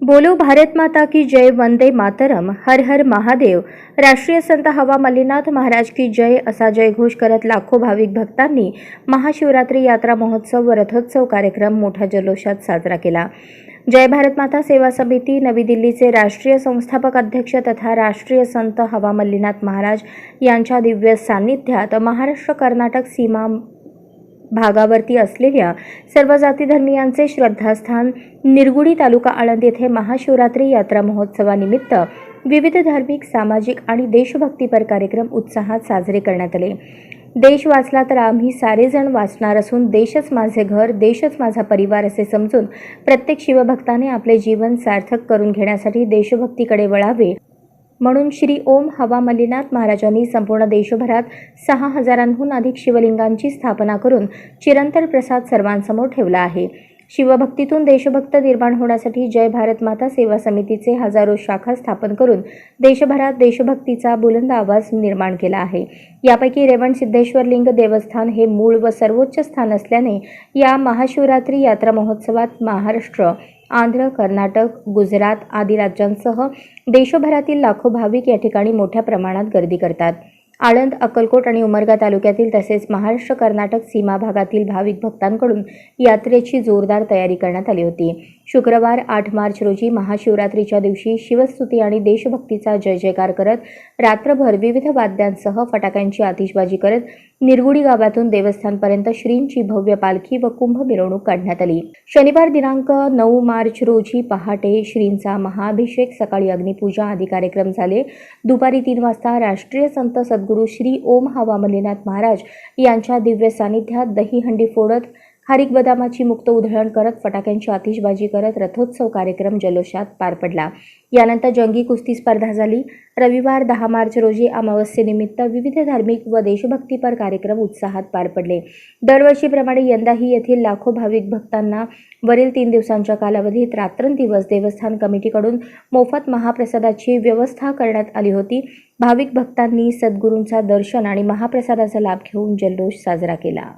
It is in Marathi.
बोलो भारत माता की जय वंदे मातरम हर हर महादेव. राष्ट्रीय संत हवा मल्लीनाथ महाराज की जय असा जयघोष करत लाखो भाविक भक्तांनी महाशिवरात्री यात्रा महोत्सव व रथोत्सव कार्यक्रम मोठ्या जल्लोषात साजरा केला. जय भारत माता सेवा समिती नवी दिल्लीचे राष्ट्रीय संस्थापक अध्यक्ष तथा राष्ट्रीय संत हवा मल्लीनाथ महाराज यांच्या दिव्य सान्निध्यात महाराष्ट्र कर्नाटक सीमा भागावरती असलेल्या सर्व जातीधर्मियांचे श्रद्धास्थान निरगुडी तालुका आळंद येथे महाशिवरात्री यात्रा महोत्सवानिमित्त विविध धार्मिक सामाजिक आणि देशभक्तीपर कार्यक्रम उत्साहात साजरे करण्यात आले. देश वाचला तर आम्ही सारेजण वाचणार असून देशच माझे घर देशच माझा परिवार असे समजून प्रत्येक शिवभक्ताने आपले जीवन सार्थक करून घेण्यासाठी देशभक्तीकडे वळावे म्हणून श्री ओम हवा मल्लीनाथ महाराजांनी संपूर्ण देशभरात सहा हजारांहून अधिक शिवलिंगांची स्थापना करून चिरंतर प्रसाद सर्वांसमोर ठेवला आहे. शिवभक्तीतून देशभक्त निर्माण होण्यासाठी जय भारत माता सेवा समितीचे हजारो शाखा स्थापन करून देशभरात देशभक्तीचा बुलंद आवाज निर्माण केला आहे. यापैकी रेवण सिद्धेश्वर लिंग देवस्थान हे मूळ व सर्वोच्च स्थान असल्याने या महाशिवरात्री यात्रा महोत्सवात महाराष्ट्र आंध्र कर्नाटक गुजरात आदी राज्यांसह देशभरातील लाखो भाविक या ठिकाणी मोठ्या प्रमाणात गर्दी करतात. आळंद अक्कलकोट आणि उमरगा तालुक्यातील तसेच महाराष्ट्र कर्नाटक सीमा भागातील भाविक भक्तांकडून यात्रेची जोरदार तयारी करण्यात आली होती. शुक्रवार आठ मार्च रोजी महाशिवरात्रीच्या दिवशी शिवस्तुती आणि देशभक्तीचा जय जयकार करत रात्रभर विविध वाद्यांसह फटाक्यांची आतिषबाजी करत निरगुडी गावातून देवस्थानपर्यंत श्रींची भव्य पालखी व कुंभ मिरवणूक काढण्यात आली. शनिवार दिनांक नऊ मार्च रोजी पहाटे श्रींचा महाअभिषेक सकाळी अग्निपूजा आदी कार्यक्रम झाले. दुपारी तीन वाजता राष्ट्रीय संत सद्गुरू श्री ओम हवा मल्लीनाथ महाराज यांच्या दिव्य सानिध्यात दहीहंडी फोडत खारीक बदामाची मुक्त उधळण करत फटाक्यांची आतिषबाजी करत रथोत्सव कार्यक्रम जल्लोषात पार पडला. यानंतर जंगी कुस्ती स्पर्धा झाली. रविवार दहा मार्च रोजी अमावस्येनिमित्त विविध धार्मिक व देशभक्तीपर कार्यक्रम उत्साहात पार पडले. दरवर्षीप्रमाणे यंदाही येथील लाखो भाविक भक्तांना वरील तीन दिवसांच्या कालावधीत रात्रंदिवस देवस्थान कमिटीकडून मोफत महाप्रसादाची व्यवस्था करण्यात आली होती. भाविक भक्तांनी सद्गुरूंचा दर्शन आणि महाप्रसादाचा लाभ घेऊन जल्लोष साजरा केला.